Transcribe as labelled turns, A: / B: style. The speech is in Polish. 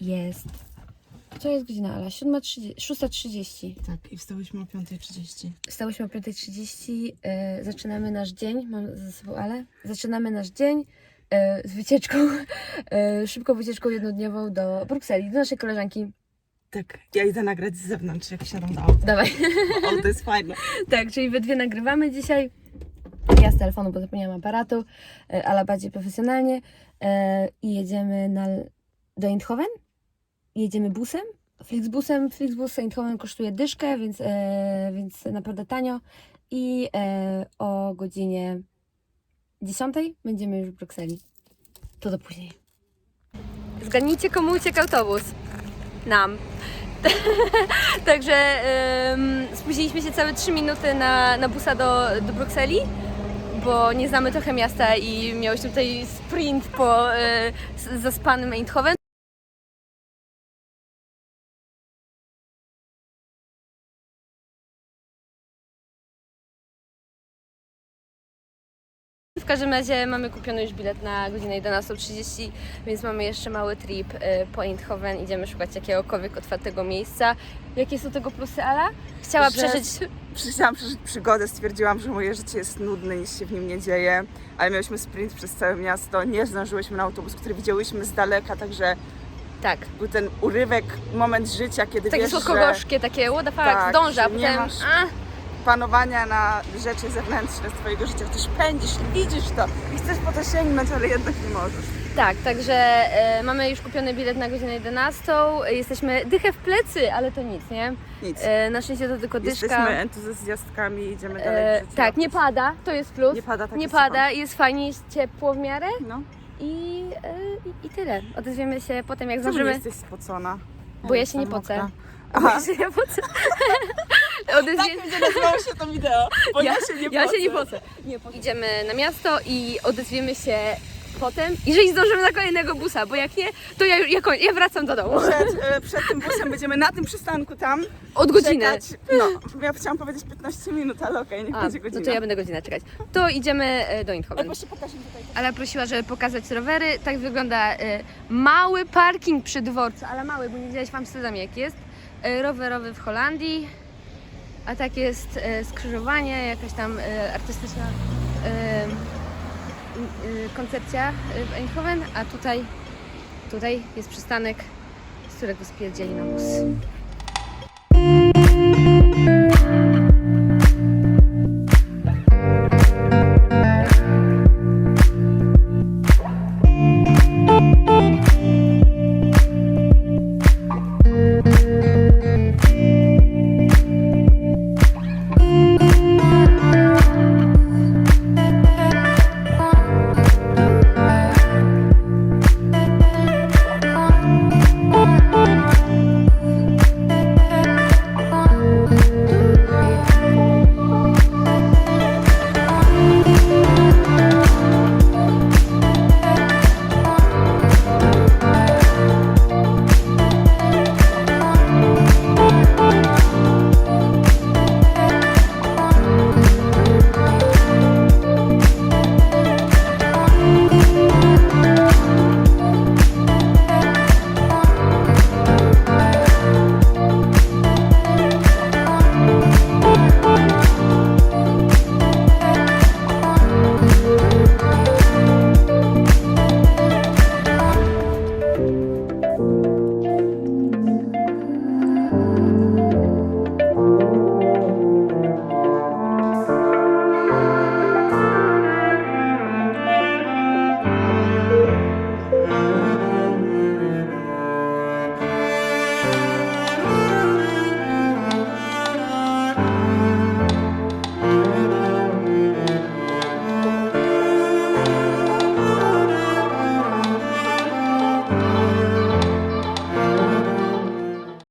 A: Jest. Co jest godzina, Ala? 7.30 6.30. Tak, i wstałyśmy o 5.30.
B: Wstałyśmy o 5.30. E, zaczynamy nasz dzień. Mam ze sobą Ale. Zaczynamy nasz dzień e, z wycieczką. E, szybką wycieczką jednodniową do Brukseli, do naszej koleżanki.
A: Tak, ja idę nagrać z zewnątrz, jak wsiadam do auta.
B: Dawaj.
A: O, to jest fajne.
B: tak, czyli we dwie nagrywamy dzisiaj. Ja z telefonu, bo zapomniałam aparatu, ale bardziej profesjonalnie. I jedziemy na, do Eindhoven. Jedziemy busem. Flixbusem. Flixbus Eindhoven kosztuje dyszkę, więc, e, więc naprawdę tanio. I e, o godzinie 10 będziemy już w Brukseli. To do później. Zgadnijcie, komu uciekł autobus. Nam. Także em, spóźniliśmy się całe 3 minuty na, na busa do, do Brukseli, bo nie znamy trochę miasta i miałyśmy tutaj sprint po z- zaspanym Eindhoven. Każdym razie mamy kupiony już bilet na godzinę 11.30, więc mamy jeszcze mały trip e, po Eindhoven. Idziemy szukać jakiegokolwiek otwartego miejsca. Jakie są tego plusy, Ala? Chciała
A: Że-
B: przeżyć
A: Chciałam przeżyć przygodę, stwierdziłam, że moje życie jest nudne, nic się w nim nie dzieje, ale miałyśmy sprint przez całe miasto, nie zdążyłyśmy na autobus, który widziałyśmy z daleka, także
B: Tak.
A: był ten urywek, moment życia, kiedy
B: Takie
A: wiesz, że
B: słodko-gorzkie, takie what the fuck,
A: Tak,
B: zdąża, a
A: że
B: potem
A: masz-
B: a,
A: panowania na rzeczy zewnętrzne z twojego życia, też pędzisz i widzisz to i chcesz po to sięgnąć, ale jednak nie możesz.
B: Tak, także e, mamy już kupiony bilet na godzinę 11. E, Jesteśmy dychę w plecy, ale to nic, nie?
A: Nic.
B: E, na szczęście to tylko dyszka.
A: Jesteśmy entuzjastami i idziemy dalej
B: E,
A: w życiu.
B: tak, nie pada, to jest plus.
A: Nie pada, tak
B: nie
A: jest
B: pada, jest fajnie, jest ciepło w miarę
A: No,
B: i, e, i, i tyle. Odezwiemy się potem, jak
A: czemu nie
B: zdążymy.
A: jesteś spocona?
B: Bo ja się nie
A: jestem
B: pocę.
A: mokra.
B: Bo ja się nie pocę. Odezwie...
A: Tak będzie nazywało się to wideo, bo ja, się nie
B: ja
A: pocę.
B: się nie pocę. Idziemy na miasto i odezwiemy się potem, jeżeli zdążymy na kolejnego busa, bo jak nie, to ja, ja, koń- ja wracam do domu.
A: Przed, e, przed tym busem będziemy na tym przystanku tam
B: Od godziny.
A: czekać. No, ja chciałam powiedzieć 15 minut, ale okej, niech
B: A,
A: będzie
B: no
A: godzina.
B: to ja będę godzinę czekać. To idziemy e, do
A: tutaj.
B: Ale prosiła, żeby pokazać rowery. Tak wygląda e, mały parking przy dworcu, ale mały, bo nie widziałeś w Amsterdamie jak jest. E, rowerowy w Holandii. A tak jest e, skrzyżowanie, jakaś tam e, artystyczna e, koncepcja w Eindhoven, a tutaj, tutaj jest przystanek, z którego spierdzieli na bus.